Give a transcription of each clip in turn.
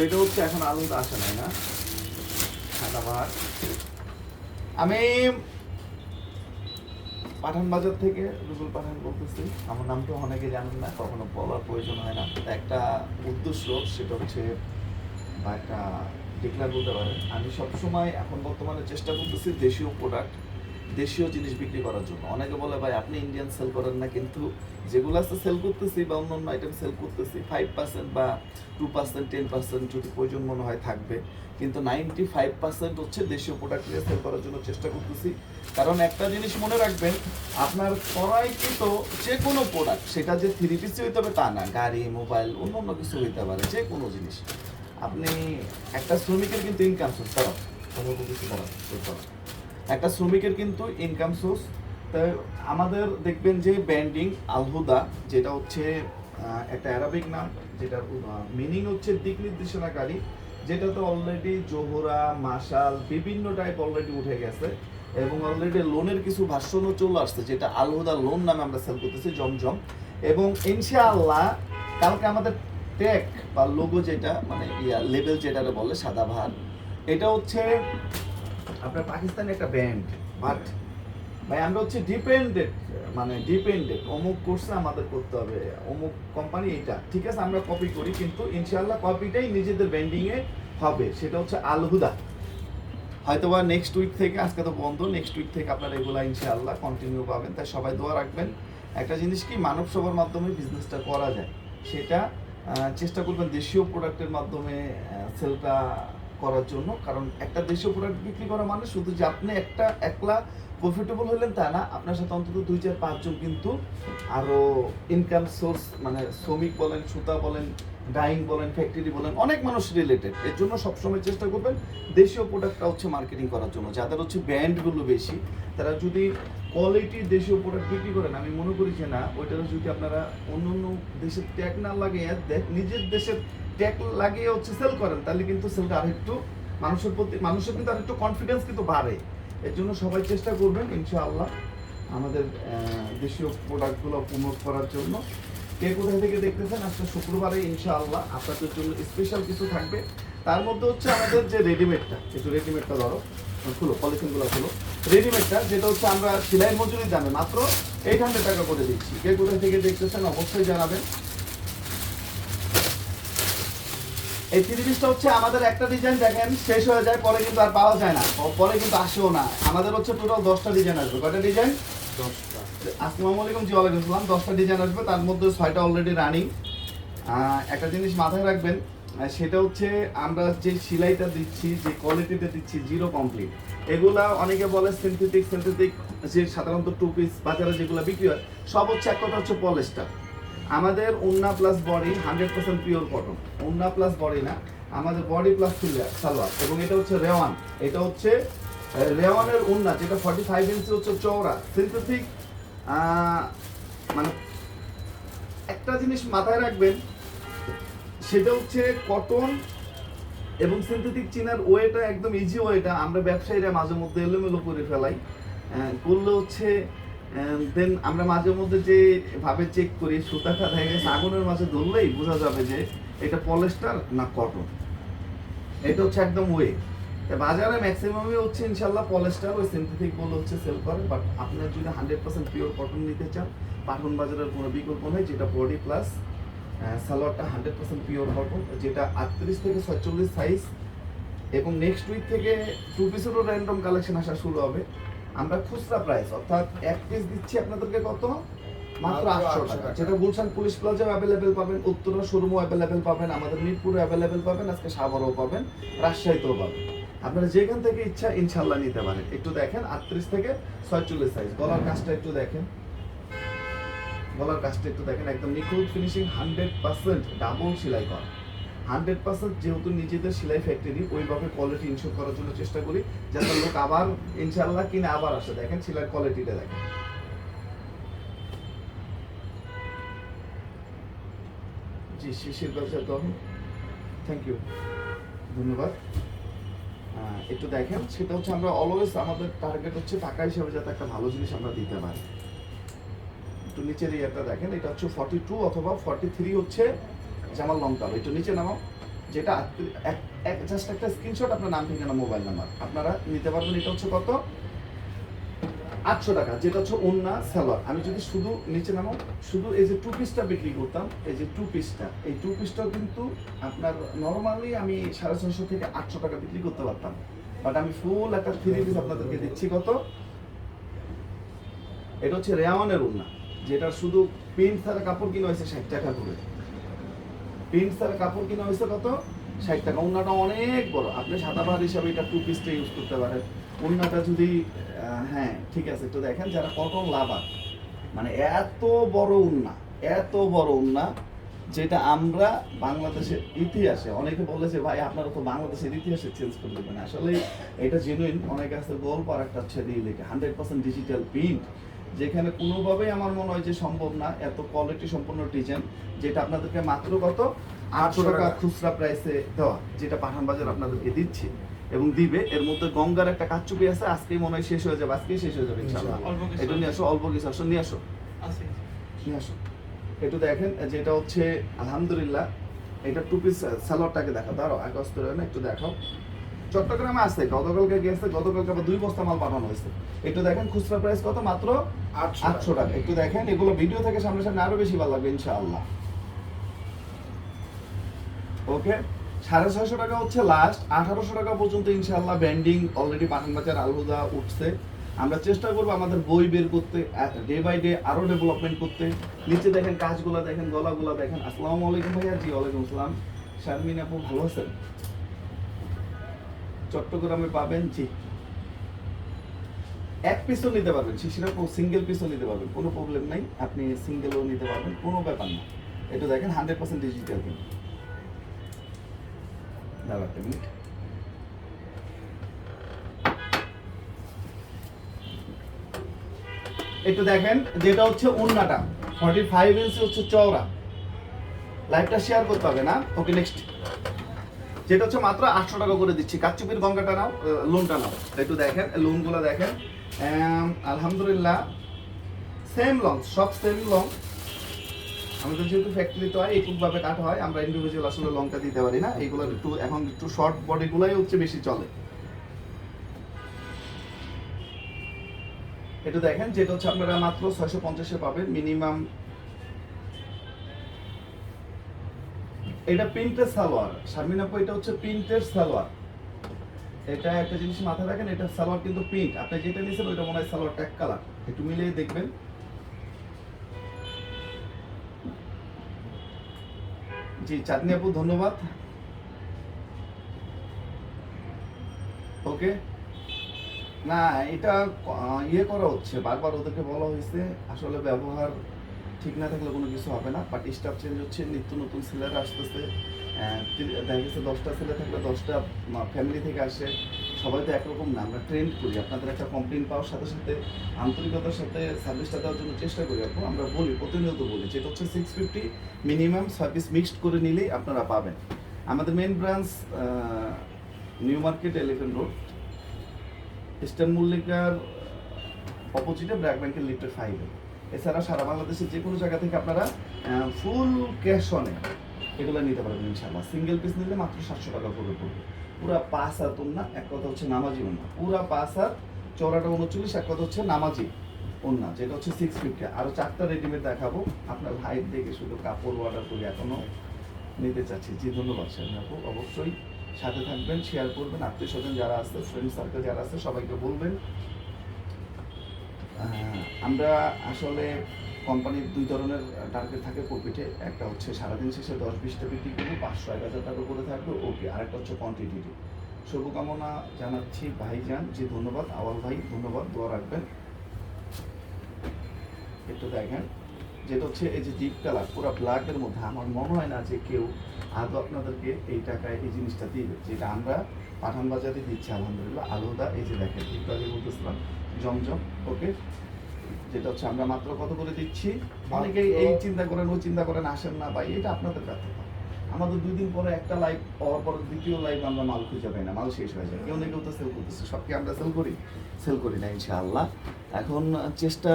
সেটা হচ্ছে এখন আলুটা আসে নাই না? সাদা ভাত। আমি পাঠান বাজার থেকে রুবুল পাঠান বলতেছি। আমার নামটা অনেকে জানেন না, কখনো বলার প্রয়োজন হয় না। একটা উদ্দেশ্য, সেটা হচ্ছে বা একটা ডিক্লার বলতে পারেন। আমি সবসময় এখন বর্তমানে চেষ্টা করতেছি দেশীয় প্রোডাক্ট দেশীয় জিনিস বিক্রি করার জন্য। অনেকে বলে, ভাই, আপনি ইন্ডিয়ান সেল করেন না, কিন্তু যেগুলো আছে সেল করতেছি বা অন্য অন্য আইটেম সেল করতেছি ফাইভ পার্সেন্ট বা টু পার্সেন্ট টেন পার্সেন্ট যদি প্রয়োজন মনে হয় থাকবে। কিন্তু নাইনটি ফাইভ পার্সেন্ট হচ্ছে দেশীয় প্রোডাক্ট নিয়ে সেল করার জন্য চেষ্টা করতেছি। কারণ একটা জিনিস মনে রাখবেন, আপনার করাইকৃত যে কোনো প্রোডাক্ট সেটা যে থ্রি পিসি হইতে হবে তা না। গাড়ি মোবাইল অন্য অন্য কিছু হইতে পারে যে কোনো জিনিস। আপনি একটা শ্রমিকের কিন্তু ইনকাম সোর্স দাঁড়াও সম্ভবত কিছু করো। একটা শ্রমিকের কিন্তু ইনকাম সোর্স তাই আমাদের দেখবেন যে ব্যান্ডিং আলহুদা, যেটা হচ্ছে একটা অ্যারাবিক নাম যেটার মিনিং হচ্ছে দিক নির্দেশনাকারী যেটা তো অলরেডি জোহরা মাশাল বিভিন্ন টাইপ অলরেডি উঠে গেছে। এবং অলরেডি লোনের কিছু ভার্সনও চলে আসছে, যেটা আলহুদা লোন নামে আমরা সেল করতেছি, জমজম। এবং ইনশাআল্লাহ, কালকে আমাদের ট্যাগ বা লোগো যেটা মানে ইয়া লেভেল যেটা বলে, সাদা ভাত এটা হচ্ছে আপনার পাকিস্তানি একটা ব্যান্ড বাট ভাই আমরা হচ্ছে ডিপেন্ডেন্ট মানে ডিপেন্ডেন্ট অমুক করছে আমাদের করতে হবে, অমুক কোম্পানি এটা ঠিক আছে, আমরা কপি করি, কিন্তু ইনশাআল্লাহ কপিটাই নিজেদের ব্যান্ডিং এ হবে। সেটা হচ্ছে আলহুদা হয়তো বা নেক্সট উইক থেকে, আজকে তো বন্ধ নেক্সট উইক থেকে আপনারা এগুলা ইনশাআল্লাহ কন্টিনিউ পাবেন। তাই সবাই দোয়া রাখবেন। একটা জিনিস কি, মানব সভার মাধ্যমে বিজনেসটা করা যায়। সেটা চেষ্টা করবেন দেশীয় প্রোডাক্টের মাধ্যমে সেলটা করার জন্য, কারণ একটা দেশীয় প্রোডাক্ট বিক্রি করা মানে শুধু যে আপনি একটা একলা প্রফিটেবল হলেন তা না, আপনার সাথে অন্তত দুই চার পাঁচজন কিন্তু আরও ইনকাম সোর্স মানে শ্রমিক বলেন, সুতা বলেন ডাইং বলেন ফ্যাক্টরি বলেন, অনেক মানুষ রিলেটেড এর জন্য সবসময় চেষ্টা করবেন দেশীয় প্রোডাক্টটা হচ্ছে মার্কেটিং করার জন্য। যাদের হচ্ছে ব্র্যান্ডগুলো বেশি, তারা যদি কোয়ালিটির দেশীয় প্রোডাক্ট বিক্রি করেন, আমি মনে করি যে না ওইটার যদি আপনারা অন্য অন্য দেশের ট্যাগ না লাগিয়ে নিজের দেশের ট্যাগ লাগিয়ে হচ্ছে সেল করেন, তাহলে কিন্তু সেলটা আরেকটু মানুষের প্রতি, মানুষের কিন্তু আরেকটু কনফিডেন্স কিন্তু বাড়ে। এর জন্য সবাই চেষ্টা করবেন, ইনশাআল্লাহ, আমাদের দেশীয় প্রোডাক্টগুলো প্রমোট করার জন্য। কে কোথায় থেকে দেখতেছেন? আজকে শুক্রবারে, ইনশাআল্লাহ। আপনাদের জন্য স্পেশাল কিছু থাকবে। তার মধ্যে হচ্ছে আমাদের যে রেডিমেডটা একটু রেডিমেডটা ধরো খুলো, পলিথিনগুলো খুলো। রেডিমেডটা যেটা হচ্ছে আমরা সেলাই মজুরি দামে মাত্র এইট হান্ড্রেড টাকা করে দিচ্ছি। কে কোথায় থেকে দেখতেছেন, অবশ্যই জানাবেন। এই তিরিশটা হচ্ছে আমাদের একটা ডিজাইন দেখেন, শেষ হয়ে যায়, পরে কিন্তু আর পাওয়া যায় না। পরে কিন্তু আসেও না। আমাদের হচ্ছে টোটাল দশটা ডিজাইন আসবে। কয়টা ডিজাইন আসসালামু আলাইকুম জি, ওয়ালাইকুম আসসালাম। দশটা ডিজাইন আসবে, তার মধ্যে ছয়টা অলরেডি রানিং একটা জিনিস মাথায় রাখবেন সেটা হচ্ছে আমরা যে সেলাইটা দিচ্ছি, যে কোয়ালিটিতে দিচ্ছি জিরো কমপ্লিট এগুলা অনেকে বলে সিনথেটিক সিনথেটিক যে সাধারণত টু পিস বাজারে যেগুলো বিক্রি হয়, সব হচ্ছে এক কথা হচ্ছে পলেস্টার আমাদের উন্না plus body hundred percent pure cotton উন্না প্লাস বডি না, আমাদের বডি প্লাস সালোয়ার। এবং এটা হচ্ছে রেওয়ান। এটা হচ্ছে রেওয়ানের উন্না যেটা ফর্টি ফাইভ ইঞ্চি হচ্ছে চৌড়া সিনথেটিক মানে একটা জিনিস মাথায় রাখবেন, সেটা হচ্ছে কটন এবং সিনথেটিক চিনার ওয়েটা একদম ইজি ওয়েটা। আমরা ব্যবসায়ীরা মাঝে মধ্যে এলোমেলো করে ফেলাই। করলে হচ্ছে দেন আমরা মাঝে মধ্যে যে ভাবে চেক করি সুতাটা দেখা আগুনের মাঝে ধরলেই বোঝা যাবে যে এটা পলেস্টার না কটন এটা হচ্ছে একদম ওয়ে। বাজারে ম্যাক্সিমামই হচ্ছে ইনশাল্লাহ পলেস্টার ওই সিনথেটিক বলে হচ্ছে সেল করে বাট আপনার যদি হান্ড্রেড পার্সেন্ট পিওর কটন নিতে চান পাটন বাজারের কোনো বিকল্প নেই যেটা বডি প্লাস সালোয়ারটা হান্ড্রেড পার্সেন্ট পিওর কটন যেটা আটত্রিশ থেকে ছয়চল্লিশ সাইজ এবং নেক্সট উইক থেকে টু পিসেরও র্যান্ডম কালেকশন আসা শুরু হবে। আমরা খুচরা প্রাইস অর্থাৎ এক পিস দিচ্ছি আপনাদেরকে কত? মাত্র আটশো টাকা। টাকা। যেটা গুলশান পুলিশ প্লাজা অ্যাভেলেবেল পাবেন উত্তরা শোরুমও অ্যাভেলেবেল পাবেন আমাদের মিরপুরে অ্যাভেলেবেল পাবেন আজকে সাভারও পাবেন রাজশাহীতেও পাবেন। আপনারা যেখান থেকে ইচ্ছা ইনশাল্লাহ নিতে পারেন। একটু দেখেন, আটত্রিশ থেকে ছয়চল্লিশ সাইজ গলার কাজটা একটু দেখেন। গলার কাজটা একটু দেখেন, একদম নিখুঁত ফিনিশিং হান্ড্রেড পার্সেন্ট ডাবল সেলাই করা। হান্ড্রেড পার্সেন্ট যেহেতু নিজেদের সেলাই ফ্যাক্টরি ওইভাবে কোয়ালিটি ইনশোর করার জন্য চেষ্টা করি, যাতে লোক আবার ইনশাল্লাহ কিনে আবার আসে। দেখেন সেলাইয়ের কোয়ালিটিটা দেখেন। জি শিশির ব্যবসা তো থ্যাংক ইউ ধন্যবাদ। একটু দেখেন, সেটা হচ্ছে আমরা অলওয়েজ আমাদের টার্গেট হচ্ছে টাকা হিসেবে যাতে একটা ভালো জিনিস আমরা দিতে পারি। একটু নিচের ইয়েটা দেখেন, এটা হচ্ছে ফর্টি টু অথবা ফর্টি থ্রি হচ্ছে জামাল লঙ্কা একটু নিচে নামাও, যেটা জাস্ট একটা স্ক্রিনশট আপনার নাম, ঠিকানা মোবাইল নাম্বার আপনারা নিতে পারবেন, এটা হচ্ছে কত? আটশো টাকা, যেটা হচ্ছে ওন্না সালোয়ার আমি যদি শুধু নিচে নামো শুধু এই যে টু পিসটা বিক্রি করতাম, এই যে টু পিসটা এই টু পিসটাও কিন্তু আপনার নর্মালি আমি সাড়ে ছশো থেকে আটশো টাকা বিক্রি করতে পারতাম। বাট আমি ফুল একটা থ্রি পিস আপনাদেরকে দিচ্ছি কত? এটা হচ্ছে রেওয়ানের ওন্না যেটা শুধু প্রিন্ট ছাড়া কাপড় কিনা হয়েছে ষাট টাকা করে। প্রিন্ট ছাড়া কাপড় কিনা হয়েছে কত? ষাট টাকা ওন্নাটা অনেক বড়। আপনি সাদাবাহার হিসাবে এটা টু পিসটা ইউজ করতে পারেন। ওন্নাটা যদি হ্যাঁ ঠিক আছে। একটু দেখেন যারা কটন লাভার মানে এত বড় উন্না, এত বড় উন্না, যেটা আমরা বাংলাদেশের ইতিহাসে, অনেকে বলে যে, ভাই, আপনারা তো বাংলাদেশের ইতিহাসে চেঞ্জ করে দেবেন। আসলে এটা জেনুইন অনেকে আছে গল্প আর একটা দিয়ে লেখে হান্ড্রেড পার্সেন্ট ডিজিটাল প্রিন্ট যেখানে কোনোভাবেই আমার মনে হয় যে সম্ভব না এত কোয়ালিটি সম্পন্ন ডিজাইন যেটা আপনাদেরকে মাত্র কত? আটশো টাকা। খুচরা প্রাইসে দেওয়া যেটা পাঠান বাজার আপনাদেরকে দিচ্ছি এবং দিবে। এর মধ্যে গঙ্গার একটা কাচ্চুপি আছে আজকেই মনে হয় শেষ হয়ে যাবে আজকেই শেষ হয়ে যাবে কিছু এটা নিয়ে আসো অল্প কিছু আসো নিয়ে আসো। নিয়ে আসো। একটু দেখেন যেটা হচ্ছে আলহামদুলিল্লাহ এটা টু পিস সালোয়ারটাকে দেখা দাঁড়ো এক অস্ত্র একটু দেখাও। চট্টগ্রামে আছে গতকালকে গেছে গতকালকে আবার দুই বস্তা মাল পাঠানো হয়েছে। একটু দেখেন খুচরা প্রাইস কত? মাত্র আটশো টাকা। একটু দেখেন এগুলো ভিডিও থেকে সামনে সামনে আরও বেশি ভালো লাগবে ইনশাআল্লাহ। ওকে সাড়ে ছয়শো টাকা হচ্ছে লাস্ট আঠারোশো টাকা পর্যন্ত ইনশাআল্লাহ ব্যান্ডিং অলরেডি বাজার আলহুদা উঠছে। আমরা চেষ্টা করব আমাদের বই বের করতে ডে বাই ডে আরও ডেভেলপমেন্ট করতে। নিচে দেখেন কাজগুলো দেখেন গলাগুলো দেখেন। আসসালামু আলাইকুম ভাইয়া জি ওয়ালাইকুম আসসালাম। শারমিন আপু ভালো আছেন? চট্টগ্রামে পাবেন জি এক পিসও নিতে পারবেন শিশির সিঙ্গেল পিসও নিতে পারবেন, কোনো প্রবলেম নাই। আপনি সিঙ্গেলও নিতে পারবেন, কোনো ব্যাপার না। এটা দেখেন হান্ড্রেড পার্সেন্ট ডিজিটাল কিন্তু একটু দেখেন, যেটা হচ্ছে উন্নাটা ফর্টি ফাইভ ইঞ্চি হচ্ছে চওড়া। লাইভটা শেয়ার করতে হবে না। ওকে নেক্সট যেটা হচ্ছে মাত্র আটশো টাকা করে দিচ্ছি। কাচ্চুপির গঙ্গাটা নাও লোনটা নাও। একটু দেখেন, লোনগুলো দেখেন। আলহামদুলিল্লাহ সেম লং সব সেম লং আমাদের যেহেতু ফ্যাক্টরিতে হয় এইটুকভাবে কাটা হয়, আমরা ইন্ডিভিজুয়াল আসলে লংটা দিতে পারি না। এইগুলো একটু, এখন একটু শর্ট বডিগুলোই হচ্ছে বেশি চলে। এটা দেখেন, যেটা হচ্ছে আপনারা মাত্র ছয়শো পঞ্চাশে পাবেন। মিনিমাম এটা প্রিন্টের সালোয়ার। শারমিন আপু, এটা হচ্ছে প্রিন্টের সালোয়ার। এটা একটা জিনিস মাথায় রাখেন, এটা সালোয়ার কিন্তু প্রিন্ট। আপনি যেটা নিয়েছেন, ওইটা মনে হয় সালোয়ার ট্যাগ কালার। একটু মিলিয়ে দেখবেন। জি, চাঁদনি আপু, ধন্যবাদ। ওকে। না, এটা ইয়ে করা হচ্ছে। বারবার ওদেরকে বলা হয়েছে, আসলে ব্যবহার ঠিক না থাকলে কোনো কিছু হবে না বাট স্টাফ চেঞ্জ হচ্ছে, নিত্য নতুন ছেলেরা আসতেছে দেখা গেছে দশটা ছেলে থাকলে দশটা ফ্যামিলি থেকে আসে, সবাই তো একরকম না, আমরা ট্রেন্ড করি, আপনাদের একটা কমপ্লেন পাওয়ার সাথে সাথে, আন্তরিকতার সাথে সার্ভিসটা দেওয়ার জন্য চেষ্টা করি, আপু, আমরা বলি, প্রতিনিয়ত বলি, যেটা হচ্ছে six fifty minimum service mixed করে নিলেই আপনারা পাবেন। আমাদের main branch New Market Elephant Road Eastern মল্লিকার অপোজিটে ব্র্যাক ব্যাংকের লিফটের ফাইভে এছাড়া সারা বাংলাদেশের যে কোনো জায়গা থেকে আপনারা ফুল ক্যাশ অনে এগুলো নিতে পারবেন ইনশাল্লাহ সিঙ্গেল পিস নিলে মাত্র সাতশো টাকা করে পড়বে। পুরা পাঁচ হাত না এক কথা হচ্ছে নামাজি ওন্না পুরা পাঁচ হাত চৌড়াটা উনচল্লিশ, এক কথা হচ্ছে নামাজি ওন্না যেটা হচ্ছে সিক্স ফিফটি আরও চারটা রেডিমেড দেখাবো, আপনার হাইট দেখে শুধু কাপড় অর্ডার করি এখনও নিতে চাচ্ছি। জি, ধন্যবাদ শারমিন আপু। অবশ্যই সাথে থাকবেন শেয়ার করবেন। আত্মীয় স্বজন যারা আছে ফ্রেন্ড সার্কেল যারা আছে, সবাইকে বলবেন। আমরা আসলে কোম্পানির দুই ধরনের টার্গেট থাকে প্রফিটে একটা হচ্ছে সারাদিন শেষে দশ বিশটা বিক্রি করব, পাঁচশো, এক হাজার টাকা করে থাকবে ওকে আরেকটা হচ্ছে কোয়ান্টিটি শুভকামনা জানাচ্ছি ভাইজান যে ধন্যবাদ। আওয়াল ভাই, ধন্যবাদ। দোয়া রাখবেন। একটু দেখেন, যেটা হচ্ছে এই যে ডিপ কালার পুরো ব্ল্যাকের মধ্যে আমার মনে হয় না যে কেউ আদৌ আপনাদেরকে এই টাকায় এই জিনিসটা দিবে। যেটা আমরা পাঠান বাজারে দিচ্ছি, আলহামদুলিল্লাহ। আলাদা এই যে দেখেন, একটু আগে বলতেছিলাম জমজম ওকে? যেটা হচ্ছে আমরা মাত্র কত করে দিচ্ছি? অনেকেই এই চিন্তা করেন ওই চিন্তা করেন আসেন না ভাই এটা আপনাদের কাছে আমাদের দুই দিন পরে একটা লাইভ পাওয়ার পর দ্বিতীয় লাইভ আমরা মাল খুঁজে পাই না মাল শেষ হয়ে যায়। কেউ না কেউ তো সেল করতেছে সবকে আমরা সেল করি? সেল করি না ইনশাআল্লাহ। এখন চেষ্টা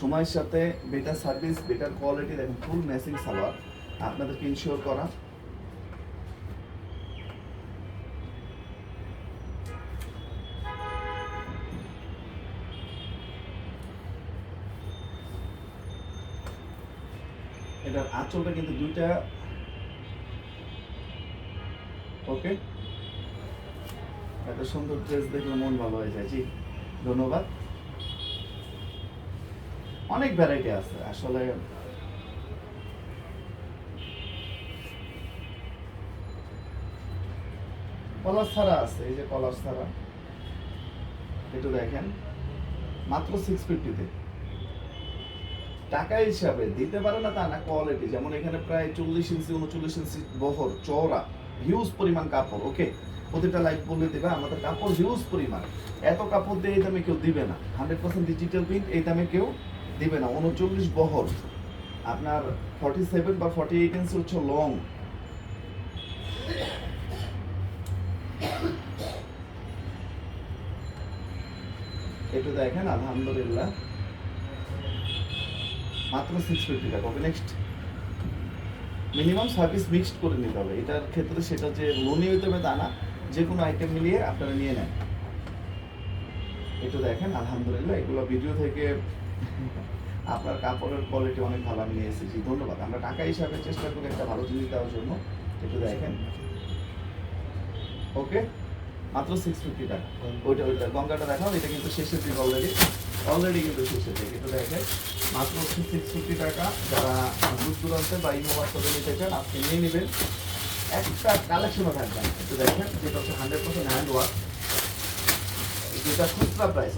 সময়ের সাথে বেটার সার্ভিস বেটার কোয়ালিটি দেখুন ফুল ম্যাচিং সালোয়ার। আপনাদেরকে ইনশিওর করা। এটার আঁচলটা কিন্তু দুইটা। ওকে এত সুন্দর ড্রেস দেখলে মন ভালো হয়ে যায়। জি, ধন্যবাদ। অনেক ভ্যারাইটি আছে, আসলে। কলার ছাড়া আছে, এই যে কলার ছাড়া। একটু দেখেন। মাত্র সিক্স ফিফটিতে টাকা হিসাবে দিতে পারে না তা না কোয়ালিটি যেমন এখানে প্রায় চল্লিশ ইঞ্চি, উনচল্লিশ ইঞ্চি বহর, চওড়া হিউজ পরিমাণ কাপড় ওকে প্রতিটা লাইট বলে দেবে, আমাদের কাপড় হিউজ পরিমাণ। এত কাপড় দিয়ে এই দামে কেউ দিবে না। হান্ড্রেড পার্সেন্ট ডিজিটাল প্রিন্ট এই দামে কেউ দিবে না। উনচল্লিশ বহর। আপনার ফর্টি সেভেন বা ফর্টি এইট ইঞ্চি হচ্ছে লং একটু দেখেন, আলহামদুলিল্লাহ। মাত্র সিক্স ফিফটি টাকা okay next minimum service mixed করে নিতে হবে। এটার ক্ষেত্রে সেটা যে লোনই হইতে হবে তা না, যে কোনো আইটেম মিলিয়ে আপনারা নিয়ে নেন। একটু দেখেন, আলহামদুলিল্লাহ, এগুলো ভিডিও থেকে আপনার কাপড়ের কোয়ালিটি অনেক ভালো, আমি নিয়ে এসেছি। ধন্যবাদ। আমরা টাকা হিসাবে চেষ্টা করি একটা ভালো জিনিস দেওয়ার জন্য। একটু দেখেন। ওকে মাত্র সিক্স ফিফটি টাকা। ওইটা ওইটা, গঙ্গাটা দেখাও, এটা কিন্তু শেষের দিক অলরেডি অলরেডি কিন্তু দিক এটা দেখেন, মাত্র সিক্স ফিফটি টাকা যারা দূর দূরান্তে বা ইমো হোয়াটসঅ্যাপে নিতে চান, আপনি নিয়ে নেবেন একটা কালেকশনও থাকবে। একটু দেখেন, যেটা হচ্ছে হান্ড্রেড পার্সেন্ট হ্যান্ড ওয়ার্ক যেটা খুচরা প্রাইস